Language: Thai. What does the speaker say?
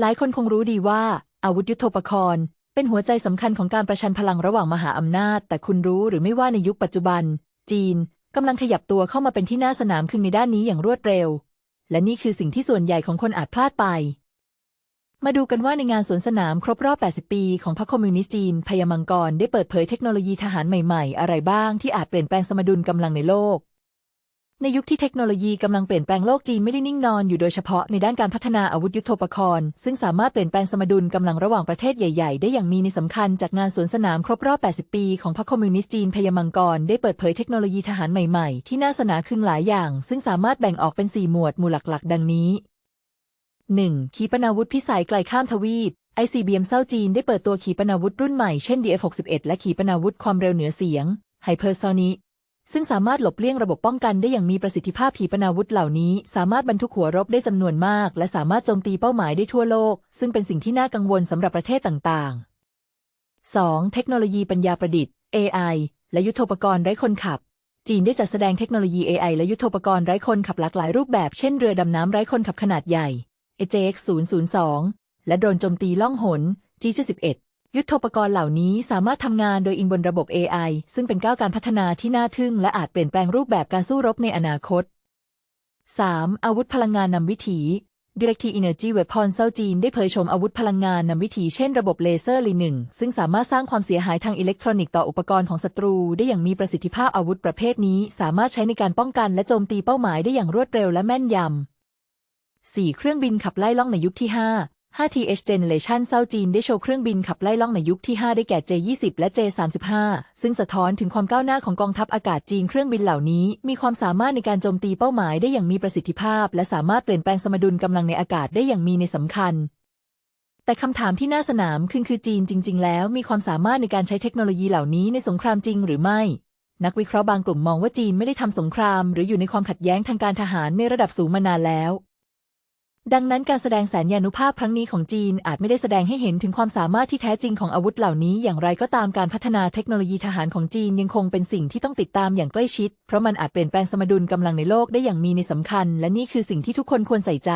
หลายคนคงรู้ดีว่า อาวุธยุทโธปกรณ์ เป็นหัวใจสำคัญของการประชันพลังระหว่างมหาอำนาจ แต่คุณรู้หรือไม่ว่าในยุคปัจจุบัน จีนกำลังขยับตัวเข้ามาเป็นที่หน่าสนามคึงในด้านนี้อย่างรวดเร็ว และนี่คือสิ่งที่ส่วนใหญ่ของคนอาจพลาดไป มาดูกันว่าในงานสวนสนามครบรอบ 80 ปี ของพรรคคอมมิวนิสต์จีนพยามังกรได้เปิดเผยเทคโนโลยีทหารใหม่ๆ อะไรบ้างที่อาจเปลี่ยนแปลงสมดุลกำลังในโลก ในยุคที่เทคโนโลยีกำลังเปลี่ยนแปลงโลกจีนไม่ได้นิ่งนอนอยู่โดยเฉพาะในด้านการพัฒนาอาวุธยุทโธปกรณ์ ซึ่งสามารถเปลี่ยนแปลงสมดุลกำลังระหว่างประเทศใหญ่ ๆ ได้อย่างมีในสำคัญจากงานสวนสนามครบรอบ 80 ปีของพรรคคอมมิวนิสต์จีนพยมังกร ได้เปิดเผยเทคโนโลยีทหารใหม่ๆ ที่น่าสนาคึงหลายอย่าง ซึ่งสามารถแบ่งออกเป็น 4 หมวดหมู่หลักๆ ดังนี้ 1. ขีปนาวุธพิสัยไกลข้ามทวีป ICBM เซาจีนได้เปิดตัวขีปนาวุธรุ่นใหม่เช่น DF-61 และขีปนาวุธความเร็วเหนือเสียง Hypersonic ซึ่ ซึ่งสามารถหลบเลี่ยงระบบป้องกันได้อย่างมีประสิทธิภาพขีปนาวุธเหล่านี้ สามารถบรรทุกหัวรบได้จำนวนมาก และสามารถโจมตีเป้าหมายได้ทั่วโลก ซึ่งเป็นสิ่งที่น่ากังวลสำหรับประเทศต่างๆ 2. เทคโนโลยีปัญญาประดิษฐ์ AI และยุทโธปกรณ์ไร้คนขับ จีนได้จัดแสดงเทคโนโลยี AI และยุทโธปกรณ์ไร้คนขับหลากหลายรูปแบบเช่นเรือดำน้ำไร้คนขับขนาดใหญ่ AJX 002และโดรนโจมตีล่องหน G71 ยุทโธปกรณ์เหล่านี้สามารถทำงานโดยอิงบนระบบ AI ซึ่งเป็นก้าวการพัฒนาที่น่าทึ่ง และอาจเปลี่ยนแปลงรูปแบบการสู้รบในอนาคต 3. อาวุธพลังงานนำวิถี Directive Energy Weapon เซาจีนได้เผยโฉมอาวุธพลังงานนำวิถีเช่นระบบเลเซอร์ลีหนึ่งซึ่งสามารถสร้างความเสียหายทางอิเล็กทรอนิกส์ต่ออุปกรณ์ของศัตรู ได้อย่างมีประสิทธิภาพอาวุธประเภทนี้ สามารถใช้ในการป้องกันและโจมตีเป้าหมายได้อย่างรวดเร็วและแม่นยำ 4. เครื่องบินขับไล่ล่องในยุคที่ 5 5TH Generation เซาจีนได้โชว์เครื่องบินขับไล่ล่องในยุคที่ 5 ได้แก่ J20 และ J35 ซึ่งสะท้อนถึงความก้าวหน้าของกองทัพอากาศจีนเครื่องบินเหล่านี้ มีความสามารถในการโจมตีเป้าหมายได้อย่างมีประสิทธิภาพ และสามารถเปลี่ยนแปลงสมดุลกำลังในอากาศได้อย่างมีในสำคัญ แต่คำถามที่น่าสนามคือคือจีนจริง ๆ แล้ว มีความสามารถในการใช้เทคโนโลยีเหล่านี้ในสงครามจริงหรือไม่นักวิเคราะห์บางกลุ่มมองว่าจีนไม่ได้ทำสงคราม หรืออยู่ในความขัดแย้งทางการทหารในระดับสูงมานานแล้ว ดังนั้นการแสดงแสนยานุภาพครั้งนี้ของจีนอาจไม่ได้แสดงให้เห็นถึงความสามารถที่แท้จริงของอาวุธเหล่านี้ อย่างไรก็ตามการพัฒนาเทคโนโลยีทหารของจีนยังคงเป็นสิ่งที่ต้องติดตามอย่างใกล้ชิด เพราะมันอาจเปลี่ยนแปลงสมดุลกำลังในโลกได้อย่างมีในสำคัญ และนี่คือสิ่งที่ทุกคนควรใส่ใจ